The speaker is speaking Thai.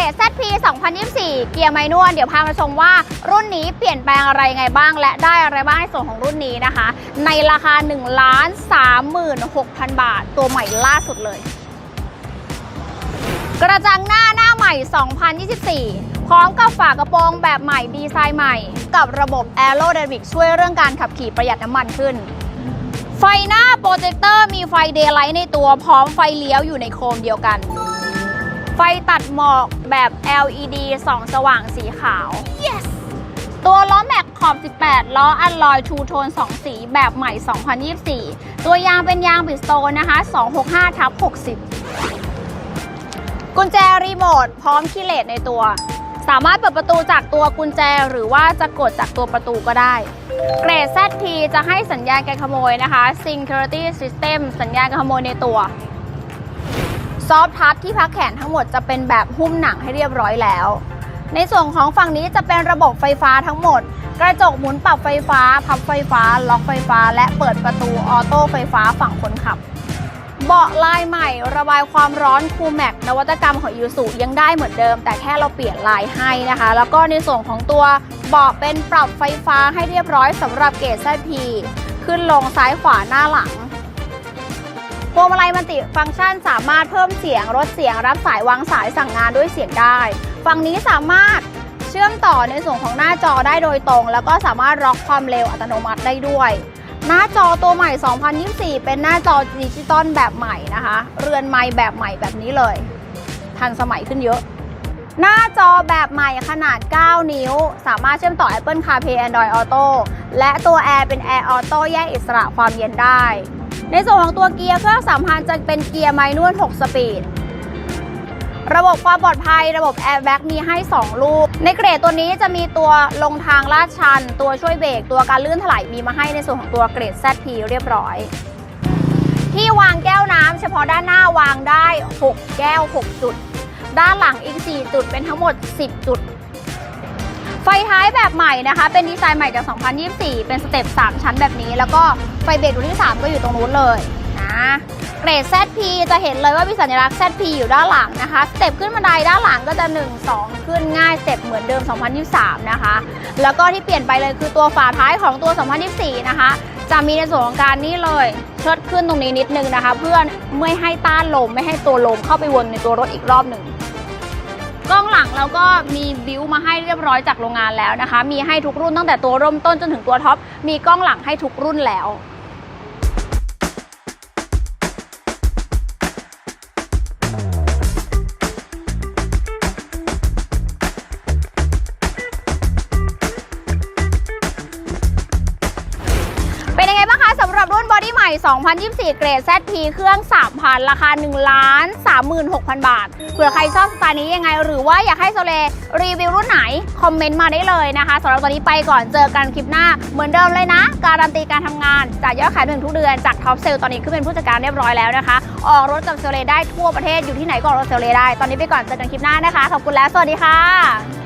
รด ZP 2024 เกียร์ไมนวลเดี๋ยวพามาชมว่ารุ่นนี้เปลี่ยนแปลงอะไรไงบ้าง และได้อะไรบ้างในส่วนของรุ่นนี้นะคะ ในราคา 1 3 6 0 0 0 บาท ตัวใหม่ล่าสุดเลย กระจังหน้าหน้าใหม่ 2024 พร้อมกับฝากระโปรงแบบใหม่ดีไซน์ใหม่ กับระบบ Aerodynamic ช่วยเรื่องการขับขี่ประหยัดน้ำมันขึ้นไฟหน้าโปรเจคเตอร์มีไฟเดย์ไลท์ในตัวพร้อมไฟเลี้ยวอยู่ในโคมเดียวกัน ไฟตัดหมอกแบบ LED ส่องสว่างสีขาว yes ตัวล้อแม็กขอบ 18 ล้ออัลลอยทูโทน 2 สีแบบใหม่ 2024 ตัวยางเป็นยางบิสโตนนะคะ 265ทับ60 กุญแจรีโมทพร้อมคีย์เลสในตัว สามารถเปิดประตูจากตัวกุญแจหรือว่าจะกดจากตัวประตูก็ได้ เกรด ZP จะให้สัญญาณการขโมยนะคะ Security System สัญญาณการขโมยในตัว ซอฟทัชที่พักแขนทั้งหมดจะเป็นแบบหุ้มหนังให้เรียบร้อยแล้ว ในส่วนของฝั่งนี้จะเป็นระบบไฟฟ้าทั้งหมด กระจกหมุนปรับไฟฟ้า พับไฟฟ้า ล็อกไฟฟ้า และเปิดประตูออโต้ไฟฟ้าฝั่งคนขับ เบาะลายใหม่ ระบายความร้อนคูแม็กนวัตกรรมของยูสุยังได้เหมือนเดิม แต่แค่เราเปลี่ยนลายให้นะคะ แล้วก็ในส่วนของตัวเบาะเป็นปรับไฟฟ้าให้เรียบร้อยสำหรับเกรด ZP ขึ้นลงซ้ายขวาหน้าหลัง พวงมาลัยมันติฟังก์ชันสามารถเพิ่มเสียงลดเสียงรับสายวางสายสั่งงานด้วยเสียงได้ ฝั่งนี้สามารถเชื่อมต่อในส่วนของหน้าจอได้โดยตรง แล้วก็สามารถล็อกความเร็วอัตโนมัติได้ด้วย หน้าจอตัวใหม่ 2024 เป็นหน้าจอดิจิตอลแบบใหม่นะคะ เรือนไม้แบบใหม่แบบนี้เลย ทันสมัยขึ้นเยอะ หน้าจอแบบใหม่ขนาด 9 นิ้ว สามารถเชื่อมต่อ Apple CarPlay Android Auto และตัว Air เป็น Air Auto แยกอิสระความเย็นได้ ในส่วนของตัวเกียร์เครื่อง3,000จะเป็นเกียร์ไมนวล6 สปีด ระบบความปลอดภัยระบบ Airbag มีให้ 2 ลูก ในเกรดตัวนี้จะมีตัวลงทางลาดชัน ตัวช่วยเบรกตัวการลื่นถลายมีมาให้ในส่วนของตัวเกรด ZP เรียบร้อย ที่วางแก้วน้ำเฉพาะด้านหน้าวางได้ 6 แก้ว 6 จุด ด้านหลังอีก 4 จุดเป็นทั้งหมด 10 จุด ไฟท้ายแบบใหม่นะคะ เป็นดีไซน์ใหม่จาก 2024 เป็นสเต็ป 3 ชั้นแบบนี้ แล้วก็ไฟเบรกตัวที่ 3 ก็อยู่ตรงนู้นเลยนะเกรด ZP จะเห็นเลยว่ามีสัญลักษณ์ ZP อยู่ด้านหลังนะคะ สเต็ปขึ้นบันไดด้านหลังก็จะ 1 2 ขึ้นง่ายสเต็ปเหมือนเดิม 2023 นะคะ แล้วก็ที่เปลี่ยนไปเลยคือตัวฝาท้ายของตัว 2024 นะคะ จะมีในส่วนของการนี่เลยเชิดขึ้นตรงนี้นิดนึงนะคะ เพื่อไม่ให้ต้านลมไม่ให้ตัวลมเข้าไปวนในตัวรถอีกรอบหนึ่ง กล้องหลังเราก็มีบิวมาให้เรียบร้อยจากโรงงานแล้วนะคะ มีให้ทุกรุ่นตั้งแต่ตัวเริ่มต้นจนถึงตัวท็อป มีกล้องหลังให้ทุกรุ่นแล้ว ม่ 2024 เกรด ZP เครื่อง 3,000 ราคา1ล้าน36,000 บาท เผื่อใครชอบสไตล์นี้ยังไง หรือว่าอยากให้โซเลรีวิวรุ่นไหน คอมเมนต์มาได้เลยนะคะสำหรับตอนนี้ไปก่อนเจอกันคลิปหน้า เหมือนเดิมเลยนะ การันตีการทำงาน จากยอดขายหนึ่งทุกเดือน จากท็อปเซลตอนนี้ขึ้นเป็นผู้จัดการเรียบร้อยแล้วนะคะ ออกรถกับเซเลได้ทั่วประเทศอยู่ที่ไหนก็ออกรถเซเลได้ ตอนนี้ไปก่อนเจอกันคลิปหน้านะคะ ขอบคุณและสวัสดีค่ะ